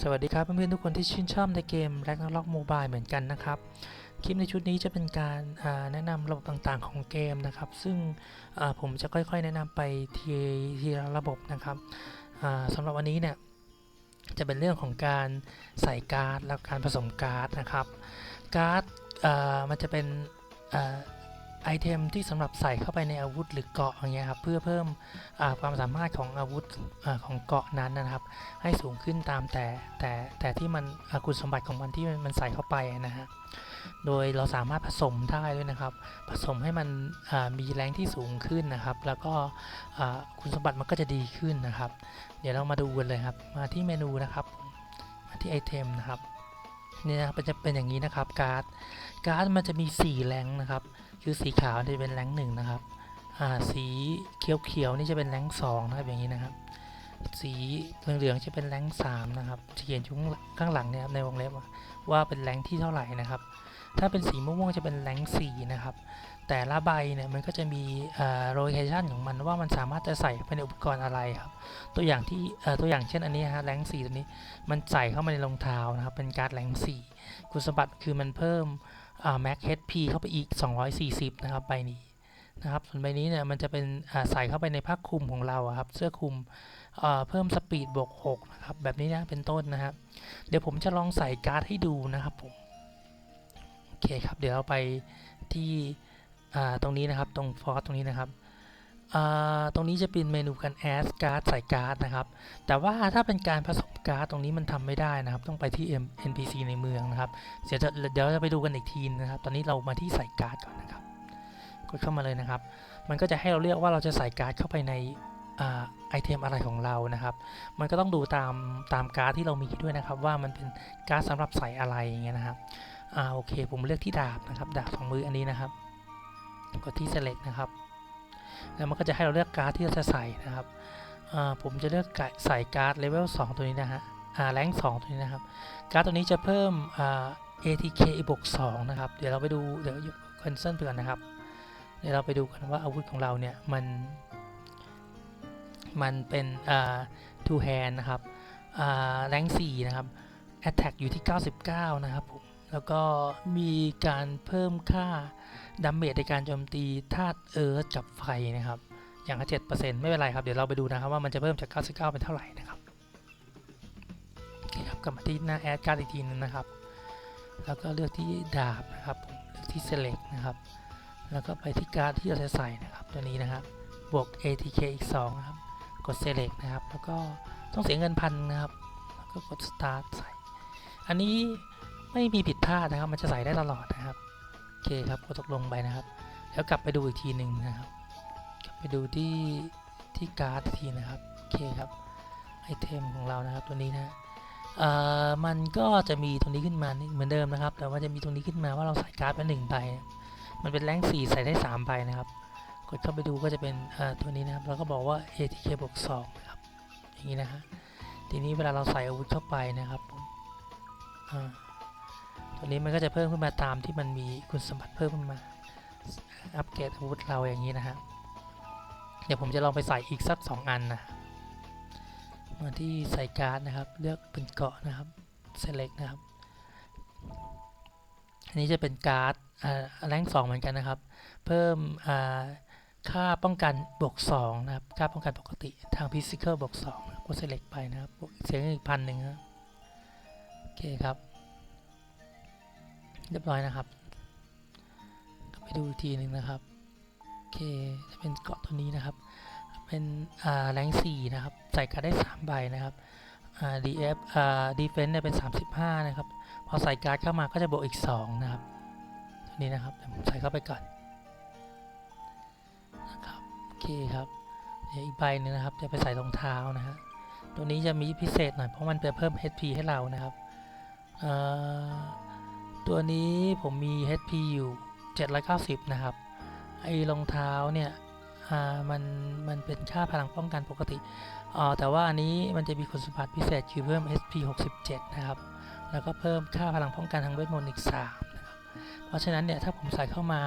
สวัสดีครับเพื่อนๆทุกคนที่ชื่นชอบในเกม Ragnarok Mobile เหมือนกันนะครับ คลิปในชุดนี้จะเป็นการาแนะนำระบบต่างๆของเกมนะครับ ซึ่งผมจะค่อยๆ แนะนำไปทีทีละระบบนะครับสำหรับวันนี้เนี่ยจะเป็นเรื่องของการใส่การ์ดและการผสมการ์ดนะครับ การ์ดมันจะเป็น ไอเทมที่สำหรับใส่เข้าไปในอาวุธหรือเกราะอย่างเงี้ยครับเพื่อเพิ่มความสามารถของอาวุธอของเกราะนั้นนะครับ ให้สูงขึ้นตามแต่แต่แต่ที่มันคุณสมบัติของมันที่มันใส่เข้าไปนะฮะโดยเราสามารถผสมได้ด้วยนะครับ ผสมให้มันมีแรงที่สูงขึ้นนะครับ แล้วก็คุณสมบัติมันก็จะดีขึ้นนะครับ เดี๋ยวเรามาดูกันเลยครับ มาที่เมนูนะครับมาที่ไอเทมนะครับ นี่นะครับมันจะเป็นอย่างนี้นะครับการ์ดการ์ดมันจะมี 4 แรงนะครับ คือสีขาวจะเป็นแรงหนึ่งนะครับอ่าสีเขียวๆนี่จะเป็นแรงสองนะครับอย่างนี้นะครับ สีเหลืองๆจะเป็นแรงสามนะครับเขียนชุ้งข้างหลังเนี่ยครับในวงเล็บว่าเป็นแรงที่เท่าไหร่นะครับ ถ้าเป็นสีม่วงๆจะเป็นแรงสี่นะครับ แต่ละใบเนี่ยมันก็จะมีโลเคชันของมันว่ามันสามารถจะใส่ไปในอุปกรณ์อะไรครับ ตัวอย่างที่ตัวอย่างเช่นอันนี้ฮะแรงสี่ตัวนี้มันใส่เข้ามาในรองเท้านะครับเป็นการ์ดแรงสี่คุณสมบัติคือมันเพิ่มแม็กเฮดพีเข้าไปอีก 240 นะครับใบนี้นะครับส่วนใบนี้เนี่ยมันจะเป็นใส่เข้าไปในผ้าคลุมของเราครับเสื้อคลุมเพิ่มสปีดบวก6นะครับแบบนี้นะเป็นต้นนะครับเดี๋ยวผมจะลองใส่การ์ดให้ดูนะครับผมโอเคครับเดี๋ยวเราไปที่ ตรงนี้นะครับตรงฟอร์ตรงนี้นะครับตรงนี้จะเป็นเมนูการแอดการ์ดใส่การ์ดนะครับ แต่ว่าถ้าเป็นการผสมการ์ดตรงนี้มันทำไม่ได้นะครับ ต้องไปที่ NPC ในเมืองนะครับ เดี๋ยวจะเดี๋ยวจะไปดูกันอีกทีนะครับ ตอนนี้เรามาที่ใส่การ์ดก่อนนะครับ กดเข้ามาเลยนะครับ มันก็จะให้เราเลือกว่าเราจะใส่การ์ดเข้าไปในไอเทมอะไรของเรานะครับ มันก็ต้องดูตามตามการ์ดที่เรามีด้วยนะครับ ว่ามันเป็นการ์ดสำหรับใส่อะไรอย่างเงี้ยนะครับ อ่าโอเค ผมเลือกที่ดาบนะครับ ดาบสองมืออันนี้นะครับ กดที่ select นะครับ แล้วมันก็จะให้เราเลือกการ์ดที่เราจะใส่นะครับผมจะเลือกใส่การ์ดเลเวล2ตัวนี้นะฮะแรงสองตัวนี้นะครับ การ์ดตัวนี้จะเพิ่ม ATK บวก2นะครับ เดี๋ยวเราไปดู เดี๋ยว cancel ไปก่อนนะครับ เดี๋ยวเราไปดูกันว่าอาวุธของเราเนี่ยมัน มันเป็นอ่า two hand นะครับอ่าแรง4นะครับ attack อยู่ที่ 99 นะครับผม แล้วก็มีการเพิ่มค่าดาเมจในการโจมตีธาตุเอิร์ธกับไฟนะครับ อย่างละ7%ไม่เป็นไรครับ เดี๋ยวเราไปดูนะครับว่ามันจะเพิ่มจาก 99 เป็นเท่าไหร่นะครับโอเคครับกลับมาที่หน้าแอดการ์ดอีกทีนึงนะครับ แล้วก็เลือกที่ดาบนะครับเลือกที่ select นะครับ แล้วก็ไปที่การ์ดที่เราจะใส่นะครับตัวนี้นะครับบวก ATK อีก2นะครับ กด select นะครับ แล้วก็ต้องเสียเงินพันนะครับ แล้วก็กด start ใส่ อันนี้ ไม่มีผิดพลาดนะครับ มันจะใส่ได้ตลอดนะครับ โอเคครับกดตกลงไปนะครับ แล้วกลับไปดูอีกทีหนึ่งนะครับ กลับไปดูที่ที่การ์ดทีนะครับ โอเคครับ ไอเทมของเรานะครับตัวนี้นะเอ่อมันก็จะมีตรงนี้ขึ้นมาเหมือนเดิมนะครับ แต่ว่าจะมีตรงนี้ขึ้นมาว่าเราใส่การ์ดไปหนึ่งใบ มันเป็นแรงสี่ใส่ได้สามใบนะครับ กดเข้าไปดูก็จะเป็นเอ่อตัวนี้นะครับ แล้วก็บอกว่า ATK บวก2นะครับ อย่างนี้นะฮะ ทีนี้เวลาเราใส่อาวุธเข้าไปนะครับผมอ่า ตัวนี้มันก็จะเพิ่มขึ้นมาตามที่มันมีคุณสมบัติเพิ่มขึ้นมา อัปเกรดอาวุธเราอย่างนี้นะฮะ เดี๋ยวผมจะลองไปใส่อีกสัก 2 อันนะมาที่ใส่การ์ดนะครับ เลือกเป็นเกาะนะครับ select นะครับ อันนี้จะเป็นการ์ดแรงสองเหมือนกันนะครับ เพิ่มอ่าค่าป้องกันบวก2นะครับ ค่าป้องกันปกติทาง physical บวก2กด select ไปนะครับเสียเงินอีกพันหนึ่งนะโอเคครับ เรียบร้อยนะครับกลับไปดูอีกทีหนึ่งนะครับโอเคจะเป็นเกาะตัวนี้นะครับ เป็นอ่าแรงสี่นะครับใส่การ์ดได้3ใบนะครับอ่า DF อ่า defense เนี่ยเป็น 35 นะครับ พอใส่การ์ดเข้ามาก็จะบวกอีก 2 นะครับ ตัวนี้นะครับเดี๋ยวผมใส่เข้าไปก่อนนะครับโอเคครับเดี๋ยวอีกใบหนึงนะครับ จะไปใส่รองเท้านะฮะตัวนี้จะมีพิเศษหน่อยเพราะมันจะเพิ่ม HP ให้เรานะครับเอ่อ ตัวนี้ผมมี HP อยู่ 790 นะครับ ไอ้รองเท้าเนี่ยมันมันเป็นค่าพลังป้องกันปกติอ่าแต่ว่าอันนี้มันจะมีคุณสมบัติพิเศษคือเพิ่ม HP 67 นะครับ แล้วก็เพิ่มค่าพลังป้องกันทางเวทมนต์อีก 3 นะครับ เพราะฉะนั้นเนี่ยถ้าผมใส่เข้ามา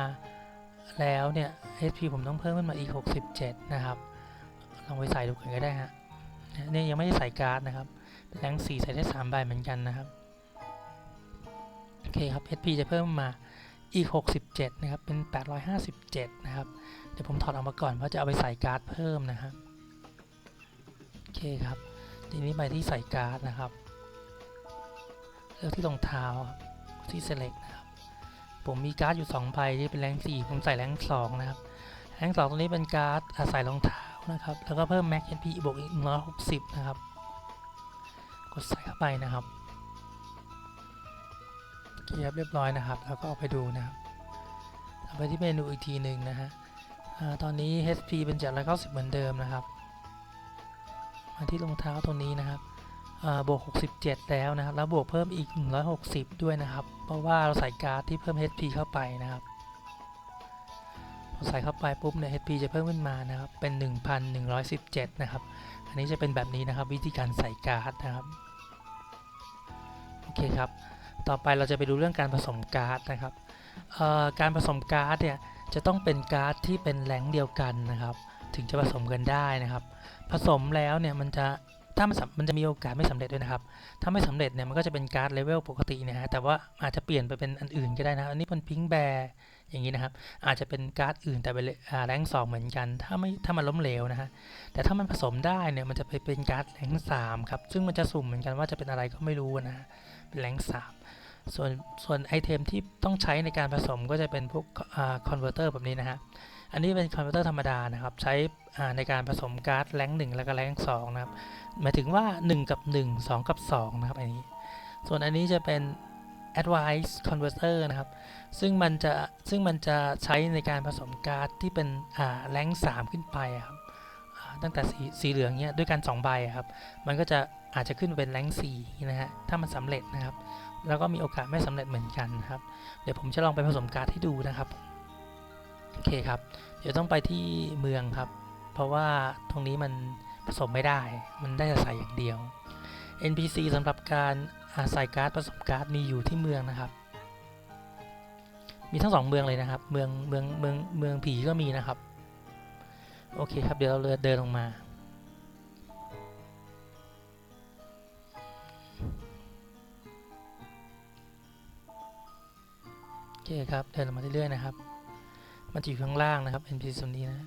แล้วเนี่ย HP ผมต้องเพิ่มขึ้นมาอีก 67 นะครับลองไปใส่ดูกันก็ได้ฮะเนี่ยยังไม่ได้ใส่การ์ดนะครับแรง4ใส่ได้3ใบเหมือนกันนะครับ เคครับ HP จะเพิ่มมาอีก 67 นะครับ เป็น 857 นะครับ เดี๋ยวผมถอดออกมาก่อน เพราะจะเอาไปใส่การ์ดเพิ่มนะครับโอเคครับ ทีนี้ไปที่ใส่การ์ดนะครับ เลือกที่รองเท้าครับที่ select นะครับ ผมมีการ์ดอยู่ 2 ใบที่เป็นแรง4ผมใส่แรง2นะครับ แรง2ตรงนี้เป็นการ์ดอาศัยรองเท้านะครับ แล้วก็เพิ่ม Max HP บวกอีก160 นะครับ กดใส่เข้าไปนะครับ เคครับเรียบร้อยนะครับ แล้วก็เอาไปดูนะครับไปที่เมนูอีกทีหนึ่งนะฮะตอนนี้ HP เป็น790เหมือนเดิมนะครับ มาที่รองเท้าตรงนี้นะครับบวก 67 แล้วนะครับ แล้วบวกเพิ่มอีก 160 ด้วยนะครับ เพราะว่าเราใส่การ์ดที่เพิ่ม HP เข้าไปนะครับพอใส่เข้าไปปุ๊บเนี่ย HP จะเพิ่มขึ้นมานะครับ เป็น 1,117 นะครับ อันนี้จะเป็นแบบนี้นะครับวิธีการใส่การ์ดนะครับ โอเคครับ ต่อไปเราจะไปดูเรื่องการผสมก๊าร์ดนะครับการผสมก๊าร์ดเนี่ยจะต้องเป็นก๊าร์ดที่เป็นแรงค์เดียวกันนะครับ ถึงจะผสมกันได้นะครับ ผสมแล้วเนี่ยมันจะถ้ามันมันจะมีโอกาสไม่สำเร็จด้วยนะครับ ถ้าไม่สำเร็จเนี่ยมันก็จะเป็นการ์ดเลเวลปกตินะฮะ แต่ว่าอาจจะเปลี่ยนไปเป็นอันอื่นก็ได้นะ อันนี้เป็นพิงแบร์อย่างนี้นะครับ อาจจะเป็นการ์ดอื่นแต่เป็นแรงสองเหมือนกัน ถ้าไม่ถ้ามันล้มเหลวนะฮะ แต่ถ้ามันผสมได้เนี่ยมันจะไปเป็นการ์ดแรงสามครับ ซึ่งมันจะสุ่มเหมือนกันว่าจะเป็นอะไรก็ไม่รู้นะเป็นแรงสาม ส่วนส่วนไอเทมที่ต้องใช้ในการผสมก็จะเป็นพวกคอนเวอร์เตอร์แบบนี้นะฮะ อันนี้เป็นคอนเวอร์เตอร์ธรรมดานะครับ ใช้ในการผสมการ์ดแรงหนึ่งแล้วก็แรงสองนะครับ หมายถึงว่า 1 กับ 1 2 กับ 2 นะครับอันนี้ ส่วนอันนี้จะเป็น advice converter นะครับ ซึ่งมันจะซึ่งมันจะใช้ในการผสมการ์ดที่เป็นแรงค์3ขึ้นไปครับตั้งแต่สีสีเหลืองเนี้ยด้วยกัน2ใบครับ มันก็จะอาจจะขึ้นเป็นแรงค์4นะฮะ ถ้ามันสำเร็จนะครับ แล้วก็มีโอกาสไม่สำเร็จเหมือนกันครับ เดี๋ยวผมจะลองไปผสมการ์ดให้ดูนะครับ โอเคครับ เดี๋ยวต้องไปที่เมืองครับ เพราะว่าตรงนี้มันผสมไม่ได้ มันได้แต่ใส่อย่างเดียว NPC สำหรับการอาใส่การ์ดผสมการ์ดมีอยู่ที่เมืองนะครับ มีทั้งสองเมืองเลยนะครับ เมืองเมืองเมืองเมืองผีก็มีนะครับ โอเคครับ เดี๋ยวเราเดินลงมา อเคครับเดินลงมาเรื่อยๆนะครับ มันจะอยู่ข้างล่างนะครับ NPC ตรงนี้นะ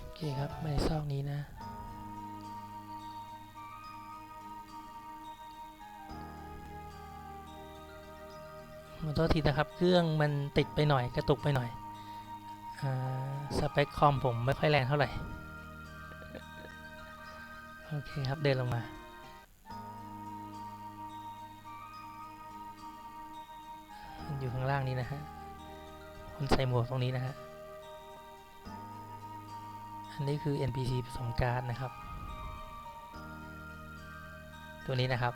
โอเคครับม่ในซอกนี้นะขอโทษทีนะครับ เครื่องมันติดไปหน่อยกระตุกไปหน่อยอาสเปคคอมผมไม่ค่อยแรงเท่าไหร่ โอเคครับเดินลงมา อยู่ข้างล่างนี้นะฮะ คนใส่หมวกตรงนี้นะฮะ อันนี้คือ NPC ผสมการ์ดนะครับ ตัวนี้นะครับ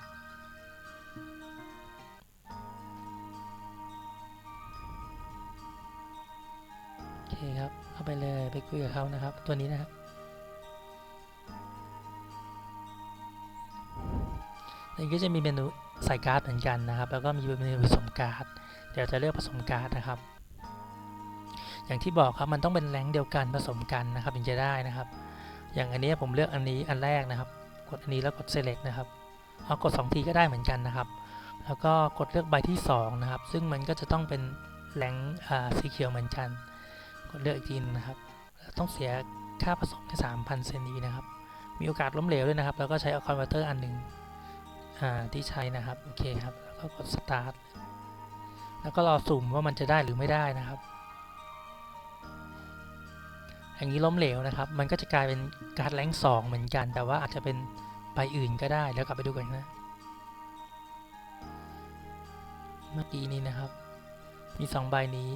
โอเคครับ เข้าไปเลยไปคุยกับเขานะครับ ตัวนี้นะครับอันนี้ก็จะมีเมนูใส่การ์ดเหมือนกันนะครับ แล้วก็มีเมนูผสมการ์ด เดี๋ยวจะเลือกผสมการ์ดนะครับ อย่างที่บอกครับมันต้องเป็นแรงค์เดียวกันผสมกันนะครับถึงจะได้นะครับ อย่างอันนี้ผมเลือกอันนี้อันแรกนะครับ กดอันนี้แล้วกด select นะครับเอากด 2 ทีก็ได้เหมือนกันนะครับ แล้วก็กดเลือกใบที่ 2 นะครับ ซึ่งมันก็จะต้องเป็นแรงค์อ่าสีเขียวเหมือนกัน กดเลือกอีกทีนะครับ ต้องเสียค่าผสมที่3,000 เซนีนะครับ มีโอกาสล้มเหลวด้วยนะครับ แล้วก็ใช้คอนเวอร์เตอร์อันหนึ่งที่ใช้นะครับ โอเคครับ แล้วก็กด start แล้วก็รอสุ่มว่ามันจะได้หรือไม่ได้นะครับ อย่างนี้ล้มเหลวนะครับ มันก็จะกลายเป็นการ์ดแรงสองเหมือนกัน แต่ว่าอาจจะเป็นใบอื่นก็ได้แล้วกลับไปดูกันนะ เมื่อกี้นี้นะครับ มีสองใบนี้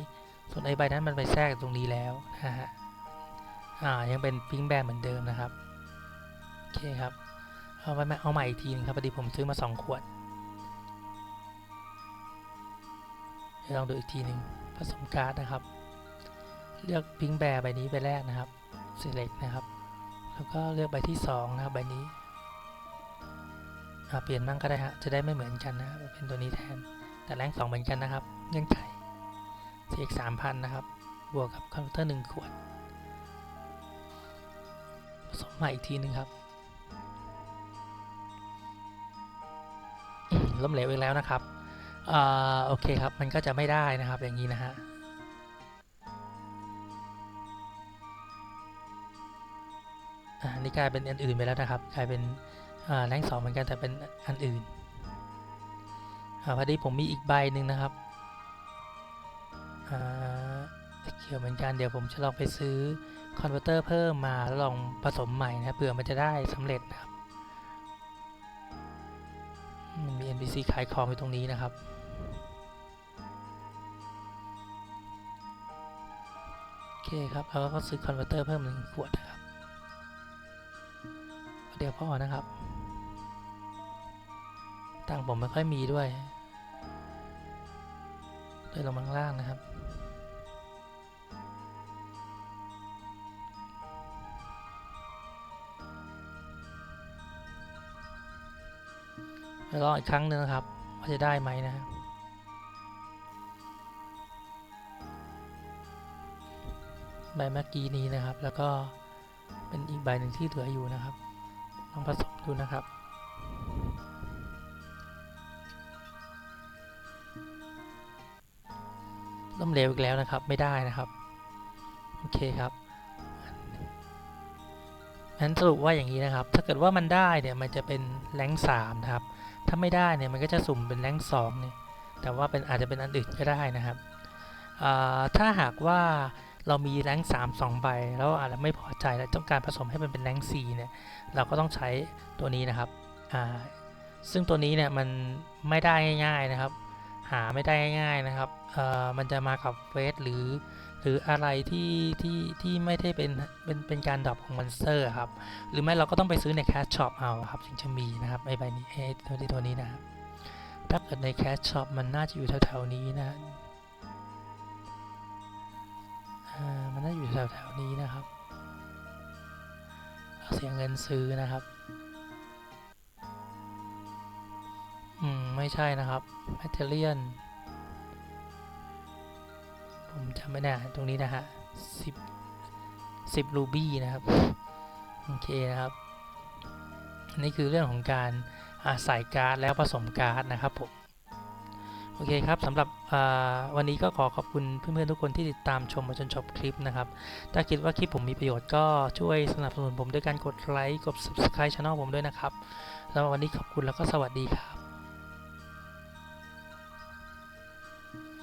ส่วนไอ้ใบนั้นมันไปแทรกตรงนี้แล้วนะฮะ อ่ายังเป็นพิงแบร์เหมือนเดิมนะครับ โอเคครับ เอาไปเอาใหม่อีกทีนึงครับพอดีผมซื้อมาสองขวด เดี๋ยวลองดูอีกทีหนึ่งผสมการ์ดนะครับ เลือกพิงแบร์ใบนี้ใบแรกนะครับ select นะครับ แล้วก็เลือกใบที่2นะครับใบนี้เปลี่ยนบ้างก็ได้ฮะจะได้ไม่เหมือนกันนะเป็นตัวนี้แทน แต่แรงสองเหมือนกันนะครับเงื่อนไข CX 3,000นะครับ บวกกับคอมพิวเตอร์1ขวดผสมใหม่อีกทีหนึ่งครับล้มเหลวอีกแล้วนะครับ อ่าโอเคครับ มันก็จะไม่ได้นะครับอย่างนี้นะฮะอ่านี่กลายเป็นอันอื่นไปแล้วนะครับ กลายเป็นแรงสองเหมือนกันแต่เป็นอันอื่นอพอดีผมมีอีกใบหนึ่งนะครับเขียวเหมือนกันเดี๋ยวผมจะลองไปซื้อคอนเวอร์เตอร์เพิ่มมาแล้วลองผสมใหม่นะเผื่อมันจะได้สำเร็จนะครับ NPC ขายของอยู่ตรงนี้นะครับ โอเคครับแล้วก็ซื้อคอนเวอร์เตอร์เพิ่มหนึ่งขวดนะครับ เดี๋ยวพ่อนะครับ ตังค์ผมไม่ค่อยมีด้วยเลยลงมาข้างล่างนะครับ แล้วรออีกครั้งหนึ่งนะครับว่าจะได้ไหมนะครับใบเมื่อกี้นี้นะครับ แล้วก็เป็นอีกใบหนึ่งที่เหลืออยู่นะครับ ลองผสมดูนะครับล้มเหลวอีกแล้วนะครับไม่ได้นะครับ โอเคครับงั้นสรุปว่าอย่างนี้นะครับ ถ้าเกิดว่ามันได้เนี่ยมันจะเป็นแรงสามนะครับ ถ้าไม่ได้เนี่ยมันก็จะสุ่มเป็นแรงสองเนี่ยแต่ว่าเป็นอาจจะเป็นอันอื่นก็ได้นะครับถ้าหากว่าเรามีแรงสามสองใบ แล้วอาจจะไม่พอใจและต้องการผสมให้มันเป็นแรงสี่เนี่ยเราก็ต้องใช้ตัวนี้นะครับซึ่งตัวนี้เนี่ยมันไม่ได้ง่ายๆนะครับ หาไม่ได้ง่ายๆนะครับมันจะมากับเฟสหรือ หรืออะไรที่ที่ที่ไม่ได้เป็นเป็นเป็นการดรอปของมอนสเตอร์ครับ หรือไม่เราก็ต้องไปซื้อในแคชช็อปเอาครับถึงจะมีนะครับไอใบนี้ไอตัวนี้ตัวนี้นะครับถ้าเกิดในแคชช็อปมันน่าจะอยู่แถวๆนี้นะมันน่าจะอยู่แถวๆนี้นะครับเอาเสียเงินซื้อนะครับ อืม ไม่ใช่นะครับ Material ผมจำไม่ได้ตรงนี้นะฮะสิบสิบรูบี้นะครับ โอเคนะครับ อันนี้คือเรื่องของการอาใส่การ์ดแล้วผสมการ์ดนะครับผม โอเคครับสำหรับวันนี้ก็ขอขอบคุณเพื่อนๆทุกคนที่ติดตามชมมาจนจบคลิปนะครับ ถ้าคิดว่าคลิปผมมีประโยชน์ก็ช่วยสนับสนุนผมด้วยการกดไลค์ กด subscribe channel ผมด้วยนะครับ แล้ววันนี้ขอบคุณแล้วก็สวัสดีครับ